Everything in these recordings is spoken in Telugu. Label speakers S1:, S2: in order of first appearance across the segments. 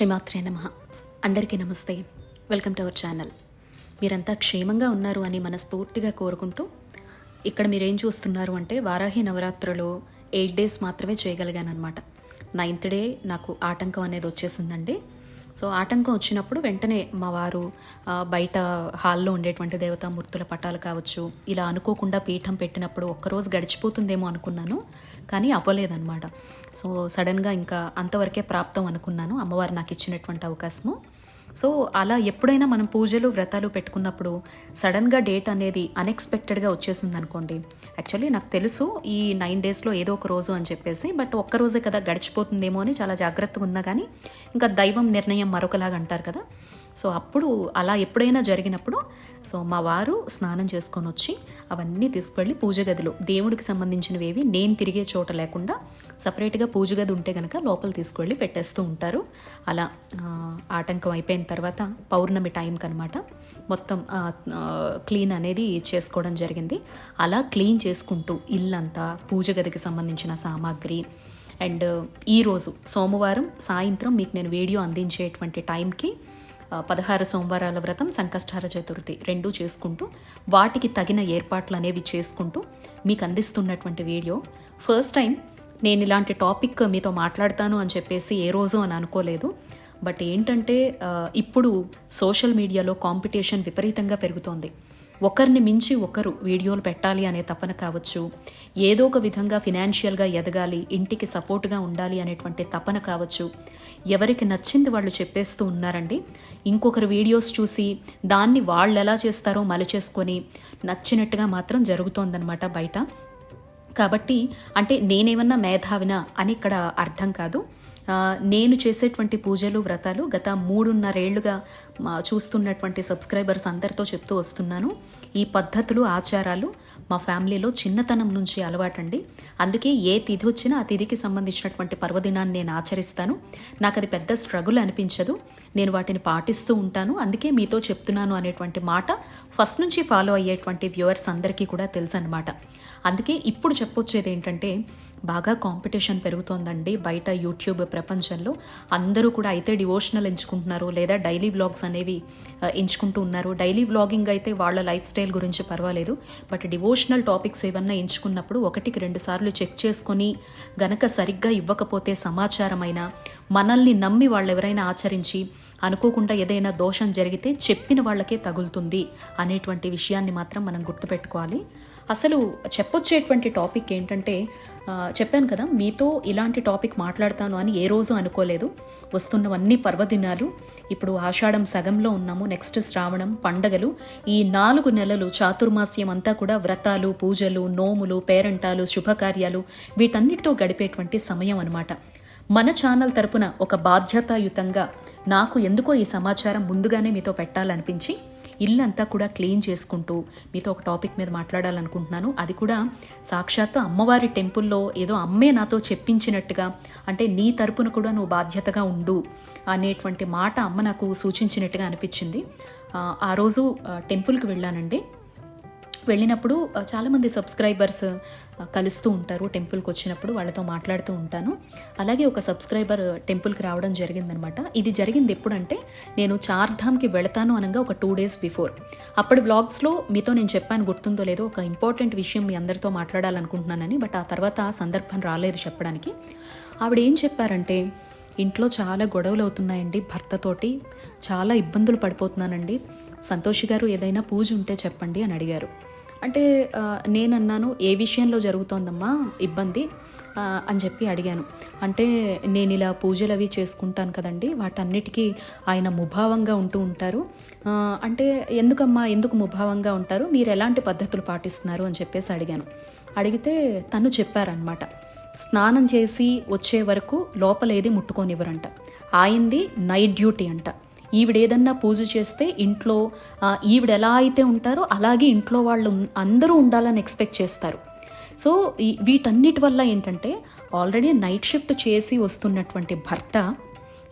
S1: శ్రీమాత్రే నమ. అందరికీ నమస్తే. Welcome to our channel. మీరంతా క్షేమంగా ఉన్నారు అని మనస్ఫూర్తిగా కోరుకుంటూ ఇక్కడ మీరేం చూస్తున్నారు అంటే వారాహి నవరాత్రులు ఎయిట్ డేస్ మాత్రమే చేయగలిగాను అనమాట నైన్త్ డే నాకు ఆటంకం అనేది వచ్చేసిందండి. సో ఆటంకం వచ్చినప్పుడు వెంటనే మా వారు బయట హాల్లో ఉండేటువంటి దేవతామూర్తుల పటాలు కావచ్చు ఇలా అనుకోకుండా పీఠం పెట్టినప్పుడు ఒక్కరోజు గడిచిపోతుందేమో అనుకున్నాను కానీ అవ్వలేదన్నమాట. సో సడన్గా ఇంకా అంతవరకే ప్రాప్తం అనుకున్నాను అమ్మవారు నాకు ఇచ్చినటువంటి అవకాశము. సో అలా ఎప్పుడైనా మనం పూజలు వ్రతాలు పెట్టుకున్నప్పుడు సడన్గా డేట్ అనేది అన్ఎక్స్పెక్టెడ్గా వచ్చేసింది అనుకోండి యాక్చువల్లీ నాకు తెలుసు ఈ నైన్ డేస్లో ఏదో ఒక రోజు అని చెప్పేసి బట్ ఒక్క రోజే కదా గడిచిపోతుందేమో అని చాలా జాగ్రత్తగా ఉన్నా కానీ ఇంకా దైవం నిర్ణయం మరొకలాగా అంటారు కదా. సో అప్పుడు అలా ఎప్పుడైనా జరిగినప్పుడు సో మా వారు స్నానం చేసుకొని వచ్చి అవన్నీ తీసుకువెళ్ళి పూజ గదిలో దేవుడికి సంబంధించినవేవి నేను తిరిగే చోట లేకుండా సపరేట్గా పూజ గది ఉంటే కనుక లోపల తీసుకువెళ్ళి పెట్టేస్తూ ఉంటారు. అలా ఆటంకం అయిపోయిన తర్వాత పౌర్ణమి టైంకి అనమాట మొత్తం క్లీన్ అనేది చేసుకోవడం జరిగింది. అలా క్లీన్ చేసుకుంటూ ఇల్లంతా పూజ గదికి సంబంధించిన సామాగ్రి అండ్ ఈరోజు సోమవారం సాయంత్రం మీకు నేను వీడియో అందించేటువంటి టైంకి పదహారు సోమవారాల వ్రతం సంకష్టార చతుర్థి రెండూ చేసుకుంటూ వాటికి తగిన ఏర్పాట్లు అనేవి చేసుకుంటూ మీకు అందిస్తున్నటువంటి వీడియో. ఫస్ట్ టైం నేను ఇలాంటి టాపిక్ మీతో మాట్లాడతాను అని చెప్పేసి ఏ రోజు అని అనుకోలేదు. బట్ ఏంటంటే ఇప్పుడు సోషల్ మీడియాలో కాంపిటీషన్ విపరీతంగా పెరుగుతోంది. ఒకరిని మించి ఒకరు వీడియోలు పెట్టాలి అనే తపన కావచ్చు ఏదో ఒక విధంగా ఫినాన్షియల్గా ఎదగాలి ఇంటికి సపోర్ట్గా ఉండాలి అనేటువంటి తపన కావచ్చు. ఎవరికి నచ్చింది వాళ్ళు చెప్పేస్తూ ఉన్నారండి. ఇంకొకరు వీడియోస్ చూసి దాన్ని వాళ్ళు ఎలా చేస్తారో మలచేసుకొని నచ్చినట్టుగా మాత్రం జరుగుతోందనమాట బయట. కాబట్టి అంటే నేనేమన్నా మేధావినా అని ఇక్కడ అర్థం కాదు. నేను చేసేటువంటి పూజలు వ్రతాలు గత మూడున్నరేళ్ళుగా మా చూస్తున్నటువంటి సబ్స్క్రైబర్స్ అందరితో చెప్తూ వస్తున్నాను. ఈ పద్ధతులు ఆచారాలు మా ఫ్యామిలీలో చిన్నతనం నుంచి అలవాటండి. అందుకే ఏ తిథి వచ్చినా ఆ తిథికి సంబంధించినటువంటి పర్వదినాన్ని నేను ఆచరిస్తాను. నాకు అది పెద్ద స్ట్రగుల్ అనిపించదు. నేను వాటిని పాటిస్తూ ఉంటాను. అందుకే మీతో చెప్తున్నాను అనేటువంటి మాట ఫస్ట్ నుంచి ఫాలో అయ్యేటువంటి వ్యూవర్స్ అందరికీ కూడా తెలుసు అనమాట అందుకే ఇప్పుడు చెప్పొచ్చేది ఏంటంటే బాగా కాంపిటీషన్ పెరుగుతోందండి. బయట యూట్యూబ్ ప్రపంచంలో అందరూ కూడా అయితే డివోషనల్ ఎంచుకుంటున్నారు లేదా డైలీ వ్లాగ్స్ అనేవి ఎంచుకుంటూ ఉన్నారు. డైలీ వ్లాగింగ్ అయితే వాళ్ళ లైఫ్ స్టైల్ గురించి పర్వాలేదు. బట్ డివోషనల్ టాపిక్స్ ఏమన్నా ఎంచుకున్నప్పుడు ఒకటికి రెండు సార్లు చెక్ చేసుకొని గనక సరిగ్గా ఇవ్వకపోతే సమాచారమైన మనల్ని నమ్మి వాళ్ళు ఎవరైనా ఆచరించి అనుకోకుండా ఏదైనా దోషం జరిగితే చెప్పిన వాళ్ళకే తగులుతుంది అనేటువంటి విషయాన్ని మాత్రం మనం గుర్తుపెట్టుకోవాలి. అసలు చెప్పొచ్చేటువంటి టాపిక్ ఏంటంటే చెప్పాను కదా మీతో ఇలాంటి టాపిక్ మాట్లాడతాను అని ఏ రోజు అనుకోలేదు. వస్తున్నవన్నీ పర్వదినాలు. ఇప్పుడు ఆషాఢం సగంలో ఉన్నాము. నెక్స్ట్ శ్రావణం పండగలు. ఈ నాలుగు నెలలు చాతుర్మాస్యం అంతా కూడా వ్రతాలు పూజలు నోములు పేరంటాలు శుభకార్యాలు వీటన్నిటితో గడిపేటువంటి సమయం అనమాట మన ఛానల్ తరపున ఒక బాధ్యతాయుతంగా నాకు ఎందుకో ఈ సమాచారం ముందుగానే మీతో పెట్టాలనిపించి ఇల్లంతా కూడా క్లీన్ చేసుకుంటూ మీతో ఒక టాపిక్ మీద మాట్లాడాలనుకుంటున్నాను. అది కూడా సాక్షాత్తు అమ్మవారి టెంపుల్లో ఏదో అమ్మే నాతో చెప్పించినట్టుగా అంటే నీ తరపున కూడా నువ్వు బాధ్యతగా ఉండు అనేటువంటి మాట అమ్మ నాకు సూచించినట్టుగా అనిపించింది. ఆ, రోజు టెంపుల్కి వెళ్ళానండి. వెళ్ళినప్పుడు చాలామంది సబ్స్క్రైబర్స్ కలుస్తూ ఉంటారు టెంపుల్కి వచ్చినప్పుడు వాళ్ళతో మాట్లాడుతూ ఉంటాను. అలాగే ఒక సబ్స్క్రైబర్ టెంపుల్కి రావడం జరిగిందనమాట. ఇది జరిగింది ఎప్పుడంటే నేను చార్ధామ్కి వెళతాను అనగా ఒక టూ డేస్ బిఫోర్. అప్పటి వ్లాగ్స్లో మీతో నేను చెప్పాను గుర్తుందో లేదో ఒక ఇంపార్టెంట్ విషయం మీ అందరితో మాట్లాడాలనుకుంటున్నానని బట్ ఆ తర్వాత ఆ సందర్భం రాలేదు చెప్పడానికి. ఆవిడ ఏం చెప్పారంటే ఇంట్లో చాలా గొడవలు అవుతున్నాయండి భర్తతోటి చాలా ఇబ్బందులు పడిపోతున్నానండి. సంతోషి గారు ఏదైనా పూజ ఉంటే చెప్పండి అని అడిగారు. అంటే నేనన్నాను ఏ విషయంలో జరుగుతోందమ్మా ఇబ్బంది? అని చెప్పి అడిగాను. అంటే నేను ఇలా పూజలు అవి చేసుకుంటాను కదండి వాటన్నిటికీ ఆయన ముభావంగా ఉంటూ ఉంటారు. అంటే ఎందుకమ్మా ఎందుకు ముభావంగా ఉంటారు? మీరు ఎలాంటి పద్ధతులు పాటిస్తున్నారు? అని చెప్పేసి అడిగాను. అడిగితే తను చెప్పారనమాట స్నానం చేసి వచ్చే వరకు లోపల ఏది ముట్టుకోనివ్వరంట. ఆయింది నైట్ డ్యూటీ అంట. ఈవిడేదన్నా పూజ చేస్తే ఇంట్లో ఈవిడ ఎలా అయితే ఉంటారో అలాగే ఇంట్లో వాళ్ళు అందరూ ఉండాలని ఎక్స్పెక్ట్ చేస్తారు. సో వీటన్నిటి వల్ల ఏంటంటే ఆల్రెడీ నైట్ షిఫ్ట్ చేసి వస్తున్నటువంటి భర్త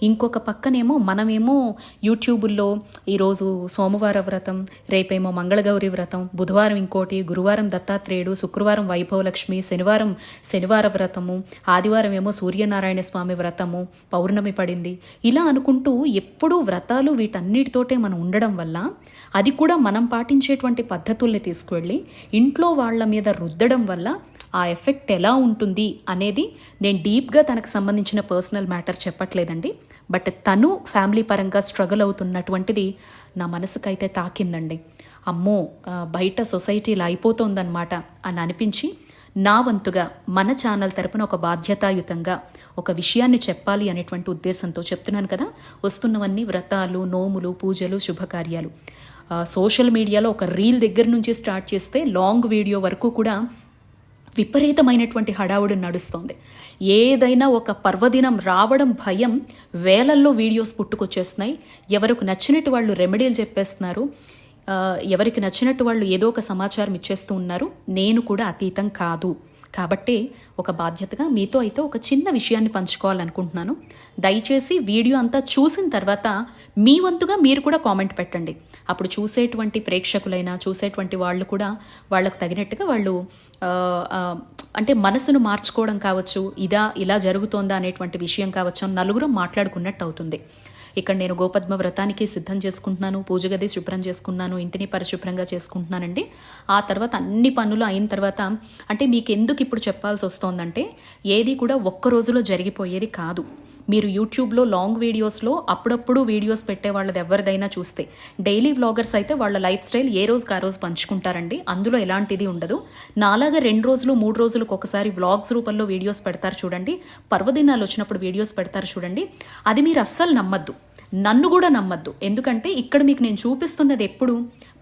S1: ఇంకొక పక్కనేమో మనమేమో యూట్యూబుల్లో ఈరోజు సోమవార వ్రతం రేపేమో మంగళగౌరి వ్రతం బుధవారం ఇంకోటి గురువారం దత్తాత్రేయుడు శుక్రవారం వైభవలక్ష్మి శనివారం శనివార వ్రతము ఆదివారం ఏమో సూర్యనారాయణ స్వామి వ్రతము పౌర్ణమి పడింది. ఇలా అనుకుంటూ ఎప్పుడూ వ్రతాలు వీటన్నిటితోటే మనం ఉండడం వల్ల అది కూడా మనం పాటించేటువంటి పద్ధతుల్ని తీసుకువెళ్ళి ఇంట్లో వాళ్ళ మీద రుద్దడం వల్ల ఆ ఎఫెక్ట్ ఎలా ఉంటుంది అనేది నేను డీప్గా తనకు సంబంధించిన పర్సనల్ మ్యాటర్ చెప్పట్లేదండి. బట్ తను ఫ్యామిలీ పరంగా స్ట్రగుల్ అవుతున్నటువంటిది నా మనసుకైతే తాకిందండి. అమ్మో బయట సొసైటీ ఇలా అయిపోతుందన్నమాట అని అనిపించి నా వంతుగా మన ఛానల్ తరపున ఒక బాధ్యతాయుతంగా ఒక విషయాన్ని చెప్పాలి అనేటువంటి ఉద్దేశంతో చెప్తున్నాను కదా. వస్తున్నవన్నీ వ్రతాలు నోములు పూజలు శుభకార్యాలు. సోషల్ మీడియాలో ఒక రీల్ దగ్గర నుంచి స్టార్ట్ చేస్తే లాంగ్ వీడియో వరకు కూడా విపరీతమైనటువంటి హడావుడు నడుస్తోంది. ఏదైనా ఒక పర్వదినం రావడం భయం వేలల్లో వీడియోస్ పుట్టుకొచ్చేస్తున్నాయి. ఎవరికి నచ్చినట్టు వాళ్ళు రెమెడీలు చెప్పేస్తున్నారు. ఎవరికి నచ్చినట్టు వాళ్ళు ఏదో ఒక సమాచారం ఇచ్చేస్తూ ఉన్నారు. నేను కూడా అతీతం కాదు. కాబట్టి ఒక బాధ్యతగా మీతో అయితే ఒక చిన్న విషయాన్ని పంచుకోవాలనుకుంటున్నాను. దయచేసి వీడియో అంతా చూసిన తర్వాత మీ వంతుగా మీరు కూడా కామెంట్ పెట్టండి. అప్పుడు చూసేటువంటి ప్రేక్షకులైనా చూసేటువంటి వాళ్ళు కూడా వాళ్ళకు తగినట్టుగా వాళ్ళు అంటే మనసును మార్చుకోవడం కావచ్చు ఇదా ఇలా జరుగుతోందా అనేటువంటి విషయం కావచ్చు అని నలుగురం మాట్లాడుకున్నట్టు అవుతుంది. ఇక్కడ నేను గోపద్మ వ్రతానికి సిద్ధం చేసుకుంటున్నాను పూజ గది శుభ్రం చేసుకున్నాను ఇంటిని పరిశుభ్రంగా చేసుకుంటున్నానండి. ఆ తర్వాత అన్ని పనులు అయిన తర్వాత అంటే మీకు ఎందుకు ఇప్పుడు చెప్పాల్సి వస్తోందంటే ఏది కూడా ఒక్క రోజులో జరిగిపోయేది కాదు. మీరు యూట్యూబ్లో లాంగ్ వీడియోస్లో అప్పుడప్పుడు వీడియోస్ పెట్టే వాళ్ళది ఎవరిదైనా చూస్తే డైలీ వ్లాగర్స్ అయితే వాళ్ళ లైఫ్ స్టైల్ ఏ రోజుకి ఆ రోజు పంచుకుంటారండి. అందులో ఎలాంటిది ఉండదు. నాలాగా రెండు రోజులు మూడు రోజులకు ఒకసారి వ్లాగ్స్ రూపంలో వీడియోస్ పెడతారు చూడండి. పర్వదినాలు వచ్చినప్పుడు వీడియోస్ పెడతారు చూడండి. అది మీరు అస్సలు నమ్మద్దు. నన్ను కూడా నమ్మద్దు. ఎందుకంటే ఇక్కడ మీకు నేను చూపిస్తున్నది ఎప్పుడు?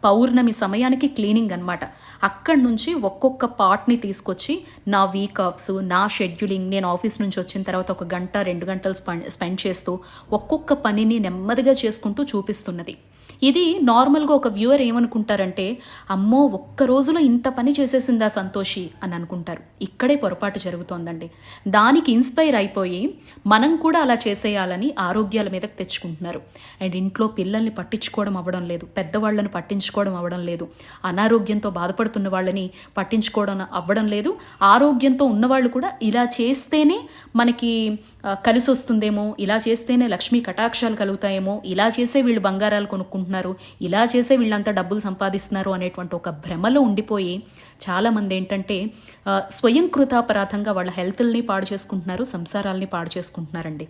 S1: పౌర్ణమి సమయానికి క్లీనింగ్ అన్నమాట. అక్కడి నుంచి ఒక్కొక్క పార్ట్ని తీసుకొచ్చి నా వీక్ ఆఫ్స్ నా షెడ్యూలింగ్ నేను ఆఫీస్ నుంచి వచ్చిన తర్వాత ఒక గంట రెండు గంటలు స్పెండ్ చేస్తూ ఒక్కొక్క పనిని నెమ్మదిగా చేసుకుంటూ చూపిస్తున్నది. ఇది నార్మల్గా ఒక వ్యూవర్ ఏమనుకుంటారంటే అమ్మో ఒక్క రోజులో ఇంత పని చేసేసిందా సంతోషి అని అనుకుంటారు. ఇక్కడే పొరపాటు జరుగుతోందండి. దానికి ఇన్స్పైర్ అయిపోయి మనం కూడా అలా చేసేయాలని ఆరోగ్యాల మీదకి తెచ్చుకుంటున్నారు. అండ్ ఇంట్లో పిల్లల్ని పట్టించుకోవడం అవ్వడం లేదు. పెద్దవాళ్ళని పట్టించుకోవడం అవ్వడం లేదు. అనారోగ్యంతో బాధపడుతున్న వాళ్ళని పట్టించుకోవడం అవ్వడం లేదు. ఆరోగ్యంతో ఉన్నవాళ్ళు కూడా ఇలా చేస్తేనే మనకి కలిసి వస్తుందేమో ఇలా చేస్తేనే లక్ష్మీ కటాక్షాలు కలుగుతాయేమో ఇలా చేసే వీళ్ళు బంగారాలు అనుకుంటున్నారు. ఇలా చేసే వీళ్ళంతా డబ్బులు సంపాదిస్తున్నారు అనేటువంటి ఒక భ్రమలో ఉండిపోయి చాలామంది ఏంటంటే స్వయంకృతాపరాధంగా వాళ్ళ హెల్త్ల్ని పాడు చేసుకుంటున్నారు సంసారాల్ని పాడు చేసుకుంటున్నారండి.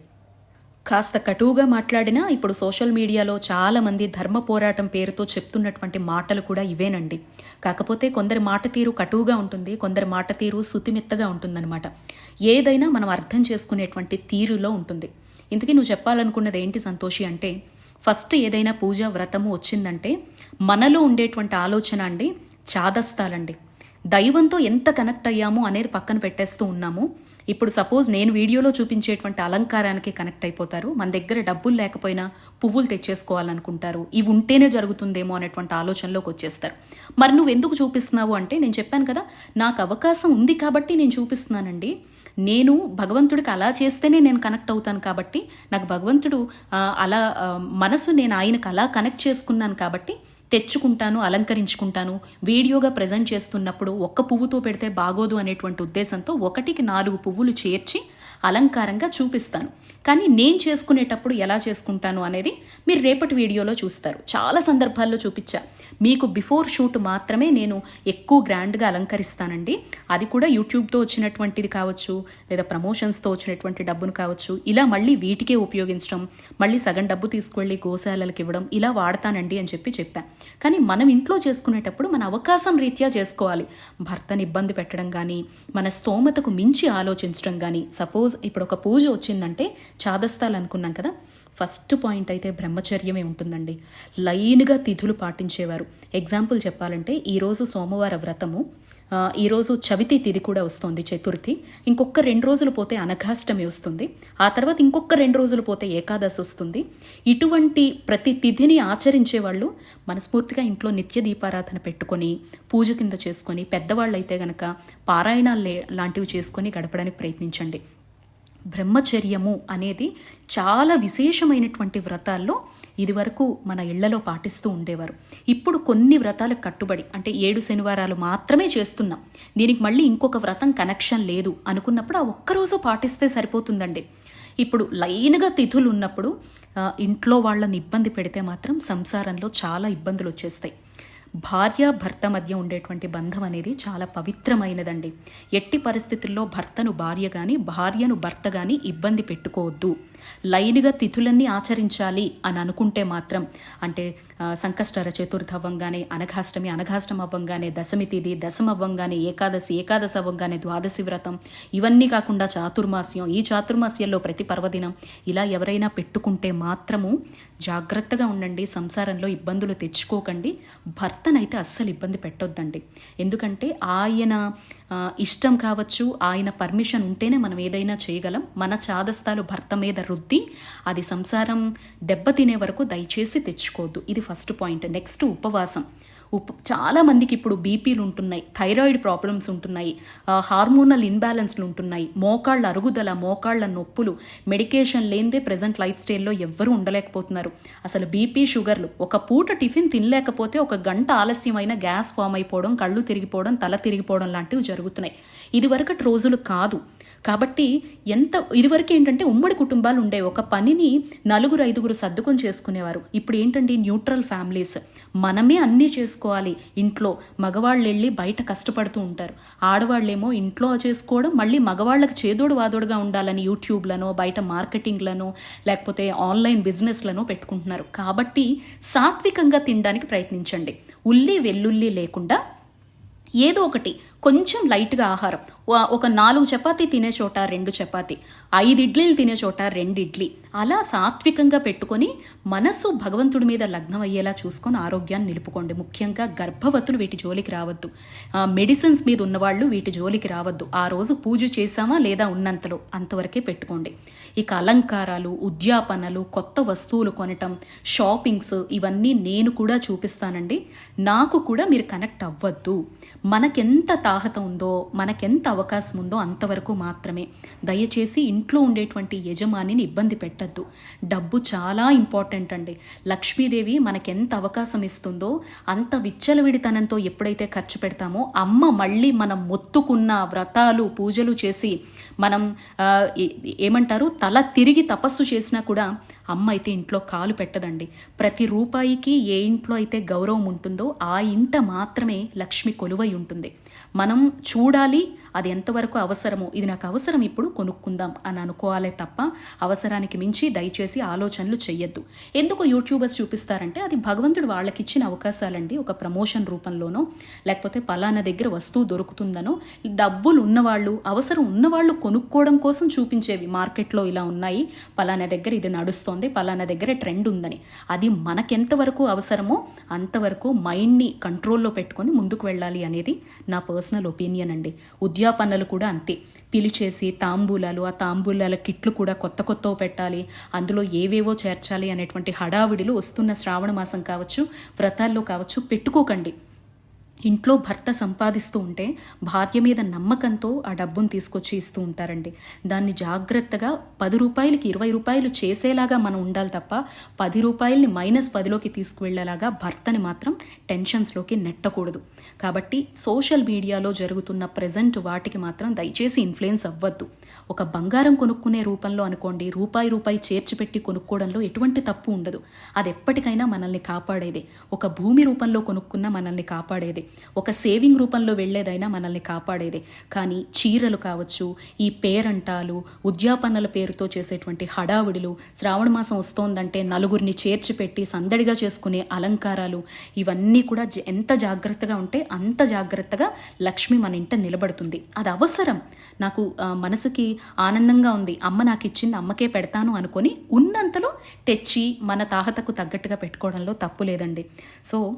S1: కాస్త కటువుగా మాట్లాడినా ఇప్పుడు సోషల్ మీడియాలో చాలామంది ధర్మ పోరాటం పేరుతో చెప్తున్నటువంటి మాటలు కూడా ఇవేనండి. కాకపోతే కొందరి మాట తీరు కటువుగా ఉంటుంది కొందరి మాట తీరు సుతిమెత్తగా ఉంటుందన్నమాట. ఏదైనా మనం అర్థం చేసుకునేటువంటి తీరులో ఉంటుంది. ఇంతకీ నువ్వు చెప్పాలనుకున్నది ఏంటి సంతోషి అంటే ఫస్ట్ ఏదైనా పూజ వ్రతము వచ్చిందంటే మనలో ఉండేటువంటి ఆలోచన అండి చాదస్తాలండి. దైవంతో ఎంత కనెక్ట్ అయ్యాము అనేది పక్కన పెట్టేస్తూ ఉన్నాము. ఇప్పుడు సపోజ్ నేను వీడియోలో చూపించేటువంటి అలంకారానికి కనెక్ట్ అయిపోతారు. మన దగ్గర డబ్బులు లేకపోయినా పువ్వులు తెచ్చేసుకోవాలనుకుంటారు. ఇవి ఉంటేనే జరుగుతుందేమో అనేటువంటి ఆలోచనలోకి వచ్చేస్తారు. మరి నువ్వు ఎందుకు చూపిస్తున్నావు అంటే నేను చెప్పాను కదా నాకు అవకాశం ఉంది కాబట్టి నేను చూపిస్తున్నానండి. నేను భగవంతుడికి అలా చేస్తేనే నేను కనెక్ట్ అవుతాను కాబట్టి నాకు భగవంతుడు అలా మనసు నేను ఆయనకు అలా కనెక్ట్ చేసుకున్నాను కాబట్టి తెచ్చుకుంటాను అలంకరించుకుంటాను. వీడియోగా ప్రజెంట్ చేస్తున్నప్పుడు ఒక్క పువ్వుతో పెడితే బాగోదు అనేటువంటి ఉద్దేశంతో ఒకటికి నాలుగు పువ్వులు చేర్చి అలంకారంగా చూపిస్తాను. కానీ నేను చేసుకునేటప్పుడు ఎలా చేసుకుంటాను అనేది మీరు రేపటి వీడియోలో చూస్తారు. చాలా సందర్భాల్లో చూపించా. మీకు బిఫోర్ షూట్ మాత్రమే నేను ఎక్కువ గ్రాండ్గా అలంకరిస్తానండి. అది కూడా యూట్యూబ్తో వచ్చినటువంటిది కావచ్చు లేదా ప్రమోషన్స్తో వచ్చినటువంటి డబ్బును కావచ్చు. ఇలా మళ్ళీ వీటికే ఉపయోగించడం మళ్ళీ సగం డబ్బు తీసుకువెళ్ళి గోశాలలకు ఇవ్వడం ఇలా వాడతానండి అని చెప్పి చెప్పా. కానీ మనం ఇంట్లో చేసుకునేటప్పుడు మన అవకాశం రీత్యా చేసుకోవాలి. భర్తని ఇబ్బంది పెట్టడం కానీ మన స్తోమతకు మించి ఆలోచించడం కానీ సపోజ్ ఇప్పుడు ఒక పూజ వచ్చిందంటే చాదస్తాలు అనుకున్నాం కదా. ఫస్ట్ పాయింట్ అయితే బ్రహ్మచర్యమే ఉంటుందండి. లైన్గా తిథులు పాటించేవారు. ఎగ్జాంపుల్ చెప్పాలంటే ఈరోజు సోమవార వ్రతము ఈరోజు చవితి తిథి కూడా వస్తుంది చతుర్థి. ఇంకొక రెండు రోజులు పోతే అనఘాష్టమి వస్తుంది. ఆ తర్వాత ఇంకొక రెండు రోజులు పోతే ఏకాదశి వస్తుంది. ఇటువంటి ప్రతి తిథిని ఆచరించే వాళ్ళు మనస్ఫూర్తిగా ఇంట్లో నిత్య దీపారాధన పెట్టుకొని పూజ కింద చేసుకొని పెద్దవాళ్ళు అయితే గనక పారాయణాలు లాంటివి చేసుకొని గడపడానికి ప్రయత్నించండి. బ్రహ్మచర్యము అనేది చాలా విశేషమైనటువంటి వ్రతాల్లో ఇదివరకు మన ఇళ్ళలో పాటిస్తూ ఉండేవారు. ఇప్పుడు కొన్ని వ్రతాలకు కట్టుబడి అంటే ఏడు శనివారాలు మాత్రమే చేస్తున్నాం. దీనికి మళ్ళీ ఇంకొక వ్రతం కనెక్షన్ లేదు అనుకున్నప్పుడు ఆ ఒక్కరోజు పాటిస్తే సరిపోతుందండి. ఇప్పుడు లైన్గా తిథులు ఉన్నప్పుడు ఇంట్లో వాళ్ళని ఇబ్బంది పెడితే మాత్రం సంసారంలో చాలా ఇబ్బందులు వచ్చేస్తాయి. భార్య భర్త మధ్య ఉండేటువంటి బంధం అనేది చాలా పవిత్రమైనదండి. ఎట్టి పరిస్థితుల్లో భర్తను భార్య కానీ భార్యను భర్త కానీ ఇబ్బంది పెట్టుకోవద్దు. లైన్గా తిథులన్నీ ఆచరించాలి అని అనుకుంటే మాత్రం అంటే సంకష్టర చతుర్థ అవ్వంగానే అనఘాష్టమి అనఘాష్టం అవ్వంగానే దశమి తిథి దశమ అవ్వంగానే ఏకాదశి ఏకాదశి అవ్వంగానే ద్వాదశి వ్రతం ఇవన్నీ కాకుండా చాతుర్మాస్యం. ఈ చాతుర్మాస్యంలో ప్రతి పర్వదినం ఇలా ఎవరైనా పెట్టుకుంటే మాత్రము జాగ్రత్తగా ఉండండి సంసారంలో ఇబ్బందులు తెచ్చుకోకండి భర్తనైతే అస్సలు ఇబ్బంది పెట్టొద్దండి. ఎందుకంటే ఆయన ఇష్టం కావచ్చు ఆయన పర్మిషన్ ఉంటేనే మనం ఏదైనా చేయగలం. మన చాదస్తాలు భర్త మీద రుద్ది అది సంసారం దెబ్బతినే వరకు దయచేసి తెచ్చుకోవద్దు ఇది ఫస్ట్ పాయింట్. నెక్స్ట్ ఉపవాసం. ఉప్ చాలా మందికి ఇప్పుడు బీపీలు ఉంటున్నాయి థైరాయిడ్ ప్రాబ్లమ్స్ ఉంటున్నాయి హార్మోనల్ ఇన్బ్యాలెన్స్లు ఉంటున్నాయి మోకాళ్ళ అరుగుదల మోకాళ్ళ నొప్పులు మెడికేషన్ లేనిదే ప్రజెంట్ లైఫ్ స్టైల్లో ఎవ్వరూ ఉండలేకపోతున్నారు. అసలు బీపీ షుగర్లు ఒక పూట టిఫిన్ తినలేకపోతే ఒక గంట ఆలస్యమైన గ్యాస్ ఫామ్ అయిపోవడం కళ్ళు తిరిగిపోవడం తల తిరిగిపోవడం లాంటివి జరుగుతున్నాయి. ఇదివరకటి రోజులు కాదు. కాబట్టి ఎంత ఇదివరకు ఏంటంటే ఉమ్మడి కుటుంబాలు ఉండే ఒక పనిని నలుగురు ఐదుగురు సర్దుకొని చేసుకునేవారు. ఇప్పుడు ఏంటంటే న్యూట్రల్ ఫ్యామిలీస్. మనమే అన్నీ చేసుకోవాలి. ఇంట్లో మగవాళ్ళు వెళ్ళి బయట కష్టపడుతూ ఉంటారు. ఆడవాళ్ళేమో ఇంట్లో చేసుకోవడం మళ్ళీ మగవాళ్ళకి చేదోడు వాదోడుగా ఉండాలని యూట్యూబ్లను బయట మార్కెటింగ్లను లేకపోతే ఆన్లైన్ బిజినెస్లను పెట్టుకుంటున్నారు. కాబట్టి సాత్వికంగా తినడానికి ప్రయత్నించండి. ఉల్లి వెల్లుల్లి లేకుండా ఏదో ఒకటి కొంచెం లైట్గా ఆహారం. ఒక నాలుగు చపాతీ తినే చోట రెండు చపాతీ ఐదు ఇడ్లీలు తినే చోట రెండు ఇడ్లీ. అలా సాత్వికంగా పెట్టుకొని మనస్సు భగవంతుడి మీద లగ్నం అయ్యేలా చూసుకొని ఆరోగ్యాన్ని నిలుపుకోండి. ముఖ్యంగా గర్భవతులు వీటి జోలికి రావద్దు. మెడిసిన్స్ మీద ఉన్నవాళ్ళు వీటి జోలికి రావద్దు. ఆ రోజు పూజ చేశామా లేదా ఉన్నంతలో అంతవరకే పెట్టుకోండి. ఇక అలంకారాలు ఉద్యాపనలు కొత్త వస్తువులు కొనటం షాపింగ్స్ ఇవన్నీ నేను కూడా చూపిస్తానండి. నాకు కూడా మీరు కనెక్ట్ అవ్వద్దు. మనకెంత అర్హత ఉందో మనకెంత అవకాశం ఉందో అంతవరకు మాత్రమే. దయచేసి ఇంట్లో ఉండేటువంటి యజమానిని ఇబ్బంది పెట్టద్దు. డబ్బు చాలా ఇంపార్టెంట్ అండి. లక్ష్మీదేవి మనకెంత అవకాశం ఇస్తుందో అంత విచ్చలవిడితనంతో ఎప్పుడైతే ఖర్చు పెడతామో అమ్మ మళ్ళీ మనం మొత్తుకున్న వ్రతాలు పూజలు చేసి మనం ఏమంటారు? తల తిరిగి తపస్సు చేసినా కూడా అమ్మ అయితే ఇంట్లో కాలు పెట్టదండి. ప్రతి రూపాయికి ఏ ఇంట్లో అయితే గౌరవం ఉంటుందో ఆ ఇంట మాత్రమే లక్ష్మి కొలువై ఉంటుంది. మనం చూడాలి అది ఎంతవరకు అవసరమో ఇది నాకు అవసరం ఇప్పుడు కొనుక్కుందాం అని అనుకోవాలే తప్ప అవసరానికి మించి దయచేసి ఆలోచనలు చెయ్యొద్దు. ఎందుకు యూట్యూబర్స్ చూపిస్తారంటే అది భగవంతుడు వాళ్ళకి ఇచ్చిన అవకాశాలండి ఒక ప్రమోషన్ రూపంలోనో లేకపోతే పలానా దగ్గర వస్తువు దొరుకుతుందనో డబ్బులు ఉన్నవాళ్ళు అవసరం ఉన్నవాళ్ళు కొనుక్కోవడం కోసం చూపించేవి మార్కెట్లో ఇలా ఉన్నాయి పలానా దగ్గర ఇది నడుస్తోంది పలానా దగ్గర ట్రెండ్ ఉందని. అది మనకెంతవరకు అవసరమో అంతవరకు మైండ్ని కంట్రోల్లో పెట్టుకొని ముందుకు వెళ్ళాలి అనేది నా పర్సనల్ ఒపీనియన్ అండి. ఉద్యాపనలు కూడా అంతే. పిలిచేసి తాంబూలాలు ఆ తాంబూలాల కిట్లు కూడా కొత్త కొత్తవి పెట్టాలి అందులో ఏవేవో చేర్చాలి అనేటువంటి హడావిడిలు వస్తున్న శ్రావణ మాసం కావచ్చు వ్రతాల్లో కావచ్చు పెట్టుకోకండి. ఇంట్లో భర్త సంపాదిస్తూ ఉంటే భార్య మీద నమ్మకంతో ఆ డబ్బును తీసుకొచ్చి ఇస్తూ ఉంటారండి. దాన్ని జాగ్రత్తగా పది రూపాయలకి ఇరవై రూపాయలు చేసేలాగా మనం ఉండాలి తప్ప పది రూపాయలని మైనస్ పదిలోకి తీసుకువెళ్ళేలాగా భర్తని మాత్రం టెన్షన్స్లోకి నెట్టకూడదు. కాబట్టి సోషల్ మీడియాలో జరుగుతున్న ప్రజెంట్ వాటికి మాత్రం దయచేసి ఇన్ఫ్లుయెన్స్ అవ్వద్దు. ఒక బంగారం కొనుక్కునే రూపంలో అనుకోండి రూపాయి రూపాయి చేర్చిపెట్టి కొనుక్కోవడంలో ఎటువంటి తప్పు ఉండదు. అది ఎప్పటికైనా మనల్ని కాపాడేది. ఒక భూమి రూపంలో కొనుక్కున్న మనల్ని కాపాడేది. ఒక సేవింగ్ రూపంలో వెళ్ళేదైనా మనల్ని కాపాడేదే. కానీ చీరలు కావచ్చు ఈ పేరంటాలు ఉద్యాపనల పేరుతో చేసేటువంటి హడావుడిలు శ్రావణ మాసం వస్తోందంటే నలుగురిని చేర్చిపెట్టి సందడిగా చేసుకునే అలంకారాలు ఇవన్నీ కూడా ఎంత జాగ్రత్తగా ఉంటే అంత జాగ్రత్తగా లక్ష్మి మన ఇంట నిలబడుతుంది. అది అవసరం. నాకు మనసుకి ఆనందంగా ఉంది. అమ్మ నాకు ఇచ్చింది అమ్మకే పెడతాను అనుకొని ఉన్నంతలో తెచ్చి మన తాహతకు తగ్గట్టుగా పెట్టుకోవడంలో తప్పు లేదండి. సో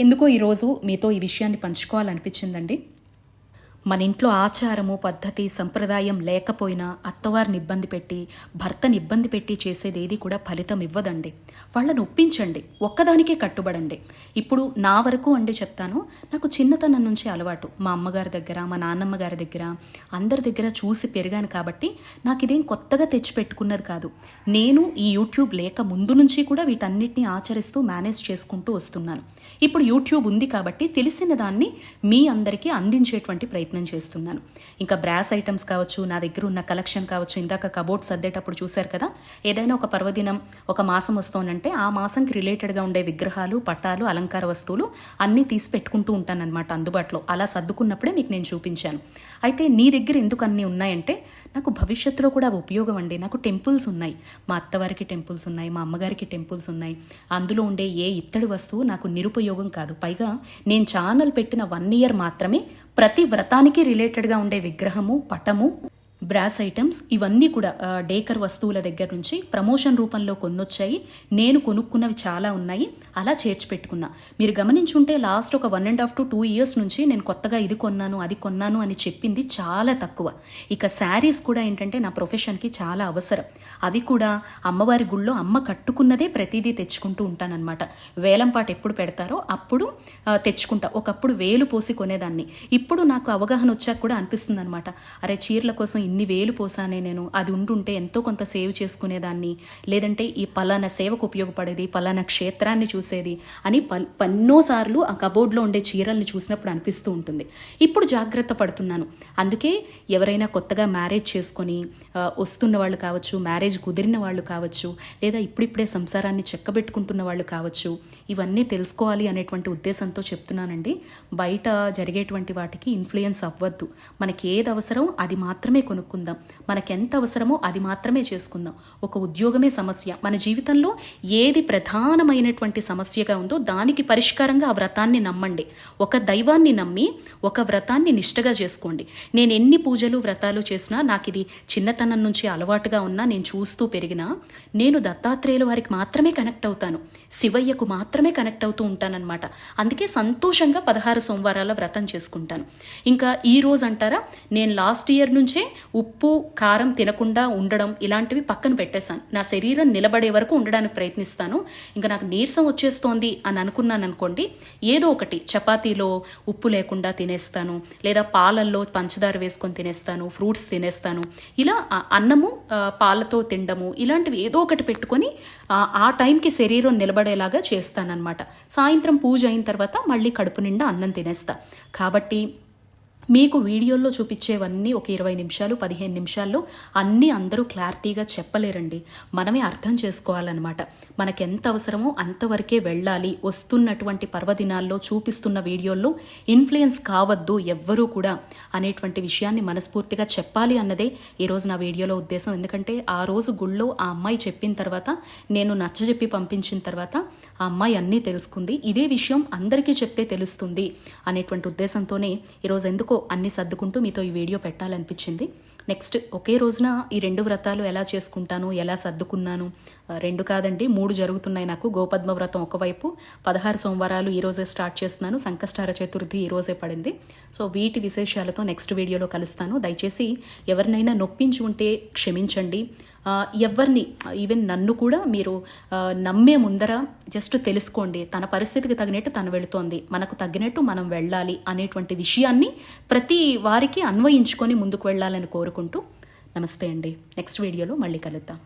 S1: ఎందుకో ఈరోజు మీతో ఈ విషయాన్ని పంచుకోవాలనిపించిందండి. మన ఇంట్లో ఆచారము పద్ధతి సంప్రదాయం లేకపోయినా అత్తవారిని ఇబ్బంది పెట్టి భర్తని ఇబ్బంది పెట్టి చేసేది ఏది కూడా ఫలితం ఇవ్వదండి. వాళ్ళని ఒప్పించండి. ఒక్కదానికే కట్టుబడండి. ఇప్పుడు నా వరకు అండి చెప్తాను. నాకు చిన్నతనం నుంచి అలవాటు. మా అమ్మగారి దగ్గర మా నాన్నమ్మ గారి దగ్గర అందరి దగ్గర చూసి పెరిగాను కాబట్టి నాకు ఇదేం కొత్తగా తెచ్చిపెట్టుకున్నది కాదు. నేను ఈ యూట్యూబ్ లేక ముందు నుంచి కూడా వీటన్నిటిని ఆచరిస్తూ మేనేజ్ చేసుకుంటూ వస్తున్నాను. ఇప్పుడు యూట్యూబ్ ఉంది కాబట్టి తెలిసిన దాన్ని మీ అందరికీ అందించేటువంటి ప్రయత్నం చేస్తున్నాను. ఇంకా బ్రాస్ ఐటమ్స్ కావచ్చు నా దగ్గర ఉన్న కలెక్షన్ కావచ్చు ఇందాక కబోర్డ్ సర్దేటప్పుడు చూశారు కదా ఏదైనా ఒక పర్వదినం ఒక మాసం వస్తోందంటే ఆ మాసంకి రిలేటెడ్గా ఉండే విగ్రహాలు పట్టాలు అలంకార వస్తువులు అన్నీ తీసి పెట్టుకుంటూ ఉంటానన్నమాట అందుబాటులో. అలా సర్దుకున్నప్పుడే మీకు నేను చూపించాను. అయితే నీ దగ్గర ఎందుకు అన్నీ ఉన్నాయంటే నాకు భవిష్యత్తులో కూడా అవి ఉపయోగం అండి. నాకు టెంపుల్స్ ఉన్నాయి. మా అత్తవారికి టెంపుల్స్ ఉన్నాయి మా అమ్మగారికి టెంపుల్స్ ఉన్నాయి. అందులో ఉండే ఏ ఇత్తడి వస్తువు నాకు నిరుపయోగ కాదు. పైగా నేను ఛానల్ పెట్టిన వన్ ఇయర్ మాత్రమే ప్రతి వ్రతానికి రిలేటెడ్గా ఉండే విగ్రహము పటము బ్రాస్ ఐటమ్స్ ఇవన్నీ కూడా డేకర్ వస్తువుల దగ్గర నుంచి ప్రమోషన్ రూపంలో కొన్నొచ్చాయి. నేను కొనుక్కున్నవి చాలా ఉన్నాయి. అలా చేర్చి పెట్టుకున్నా. మీరు గమనించుంటే లాస్ట్ ఒక one and half to two years నుంచి నేను కొత్తగా ఇది కొన్నాను అది కొన్నాను అని చెప్పింది చాలా తక్కువ. ఇక శారీస్ కూడా ఏంటంటే నా ప్రొఫెషన్కి చాలా అవసరం. అవి కూడా అమ్మవారి గుళ్ళో అమ్మ కట్టుకున్నదే ప్రతిదీ తెచ్చుకుంటూ ఉంటానన్నమాట. వేలంపాట ఎప్పుడు పెడతారో అప్పుడు తెచ్చుకుంటా. ఒకప్పుడు వేలు పోసి కొనేదాన్ని. ఇప్పుడు నాకు అవగాహన వచ్చాక కూడా అనిపిస్తుంది అనమాట అరే చీరల కోసం ఇన్ని వేలు పోసానే నేను. అది ఉండుంటే ఎంతో కొంత సేవ్ చేసుకునేదాన్ని. లేదంటే ఈ పలానా సేవకు ఉపయోగపడేది పలానా క్షేత్రాన్ని చూసేది అని పల్ ఎన్నోసార్లు ఆ కబోర్డ్లో ఉండే చీరల్ని చూసినప్పుడు అనిపిస్తూ ఉంటుంది. ఇప్పుడు జాగ్రత్త పడుతున్నాను. అందుకే ఎవరైనా కొత్తగా మ్యారేజ్ చేసుకొని వస్తున్న వాళ్ళు కావచ్చు మ్యారేజ్ కుదిరిన వాళ్ళు కావచ్చు లేదా ఇప్పుడిప్పుడే సంసారాన్ని చెక్కబెట్టుకుంటున్న వాళ్ళు కావచ్చు ఇవన్నీ తెలుసుకోవాలి అనేటువంటి ఉద్దేశంతో చెప్తున్నానండి. బయట జరిగేటువంటి వాటికి ఇన్ఫ్లుయెన్స్ అవ్వద్దు. మనకి ఏది అవసరం అది మాత్రమే కొనుక్కుందాం. మనకెంత ఎంత అవసరమో అది మాత్రమే చేసుకుందాం. ఒక ఉద్యోగమే సమస్య. మన జీవితంలో ఏది ప్రధానమైనటువంటి సమస్యగా ఉందో దానికి పరిష్కారంగా ఆ వ్రతాన్ని నమ్మండి. ఒక దైవాన్ని నమ్మి ఒక వ్రతాన్ని నిష్టగా చేసుకోండి. నేను ఎన్ని పూజలు వ్రతాలు చేసినా నాకు ఇది చిన్నతనం నుంచి అలవాటుగా ఉన్నా నేను చూస్తూ పెరిగినా నేను దత్తాత్రేయుల వారికి మాత్రమే కనెక్ట్ అవుతాను. శివయ్యకు మాత్రమే కనెక్ట్ అవుతూ ఉంటానన్నమాట. అందుకే సంతోషంగా పదహారు సోమవారాల వ్రతం చేసుకుంటాను. ఇంకా ఈ రోజు అంటారా నేను లాస్ట్ ఇయర్ నుంచే ఉప్పు కారం తినకుండా ఉండడం ఇలాంటివి పక్కన పెట్టేశాను. నా శరీరం నిలబడే వరకు ఉండడానికి ప్రయత్నిస్తాను. ఇంకా నాకు నీరసం వచ్చేస్తోంది అని అనుకున్నాను అనుకోండి ఏదో ఒకటి చపాతీలో ఉప్పు లేకుండా తినేస్తాను లేదా పాలల్లో పంచదార వేసుకొని తినేస్తాను ఫ్రూట్స్ తినేస్తాను. ఇలా అన్నము పాలతో తినడము ఇలాంటివి ఏదో ఒకటి పెట్టుకొని ఆ, ఆ టైంకి శరీరం నిలబడేలాగా చేస్తానన్నమాట. సాయంత్రం పూజ అయిన తర్వాత మళ్ళీ కడుపు నిండా అన్నం తినేస్తా. కాబట్టి మీకు వీడియోల్లో చూపించేవన్నీ ఒక ఇరవై నిమిషాలు పదిహేను నిమిషాల్లో అన్నీ అందరూ క్లారిటీగా చెప్పలేరండి. మనమే అర్థం చేసుకోవాలన్నమాట. మనకి ఎంత అవసరమో అంతవరకే వెళ్ళాలి. వస్తున్నటువంటి పర్వదినాల్లో చూపిస్తున్న వీడియోల్లో ఇన్ఫ్లుయెన్స్ కావద్దు ఎవ్వరూ కూడా అనేటువంటి విషయాన్ని మనస్ఫూర్తిగా చెప్పాలి అన్నదే ఈరోజు నా వీడియోలో ఉద్దేశం. ఎందుకంటే ఆ రోజు గుళ్ళో ఆ అమ్మాయి చెప్పిన తర్వాత నేను నచ్చజెప్పి పంపించిన తర్వాత ఆ అమ్మాయి అన్నీ తెలుసుకుంది. ఇదే విషయం అందరికీ చెప్తే తెలుస్తుంది అనేటువంటి ఉద్దేశంతోనే ఈరోజు ఎందుకో అన్ని సర్దుకుంటూ మీతో ఈ వీడియో పెట్టాలనిపించింది. నెక్స్ట్ ఒకే రోజున ఈ రెండు వ్రతాలు ఎలా చేసుకుంటాను ఎలా సర్దుకున్నాను? రెండు కాదండి మూడు జరుగుతున్నాయి నాకు. గోపద్మ వ్రతం ఒకవైపు పదహారు సోమవారాలు ఈరోజే స్టార్ట్ చేస్తున్నాను సంకష్టార చతుర్థి ఈరోజే పడింది. సో వీటి విశేషాలతో నెక్స్ట్ వీడియోలో కలుస్తాను. దయచేసి ఎవరినైనా నొప్పించి ఉంటే క్షమించండి. ఎవరిని ఈవెన్ నన్ను కూడా మీరు నమ్మే ముందర జస్ట్ తెలుసుకోండి. తన పరిస్థితికి తగినట్టు తను వెళుతోంది. మనకు తగ్గినట్టు మనం వెళ్ళాలి అనేటువంటి విషయాన్ని ప్రతి వారికి అన్వయించుకొని ముందుకు వెళ్ళాలని కోరుకుంటూ నమస్తే అండి. నెక్స్ట్ వీడియోలో మళ్ళీ కలుద్దాం.